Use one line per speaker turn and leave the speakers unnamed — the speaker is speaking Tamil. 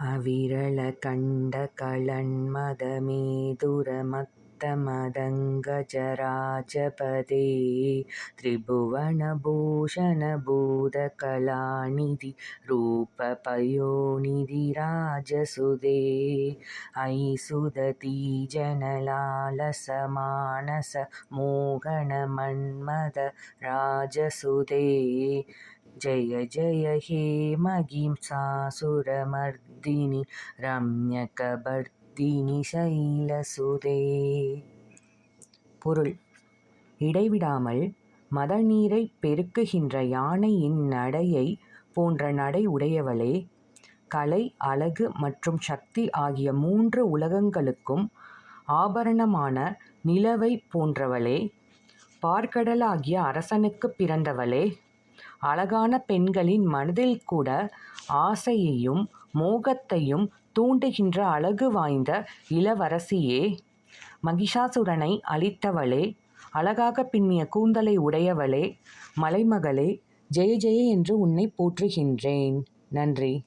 अविरलकण्डकळण्मदमेधुरमत्तमदङ्गजराजपदे त्रिभुवनभूषणभूतकलानिधि रूपपयोनिधिराजसुदे ऐसुदतीजनलालस मानस मोगणमन्मद राजसुदे ஜெய ஐசுததீஜனலாலச மானச மோகன ரம்யகபர்தினி சைலசுதே பொருள். இடைவிடாமல் மத பெருக்குகின்ற யானையின் நடையை போன்ற நடை உடையவளே கலை அழகு மற்றும் சக்தி ஆகிய மூன்று உலகங்களுக்கும் ஆபரணமான நிலவை போன்றவளே பார்க்கடலாகிய அரசனுக்குப் பிறந்தவளே. அழகான பெண்களின் மனதில் கூட ஆசையையும் மோகத்தையும் தூண்டுகின்ற அழகு வாய்ந்த இளவரசியே மகிஷாசுரனை அழித்தவளே அழகாக பின்னிய கூந்தலை உடையவளே மலைமகளே ஜெய ஜெய என்று உன்னைப் போற்றுகின்றேன். நன்றி.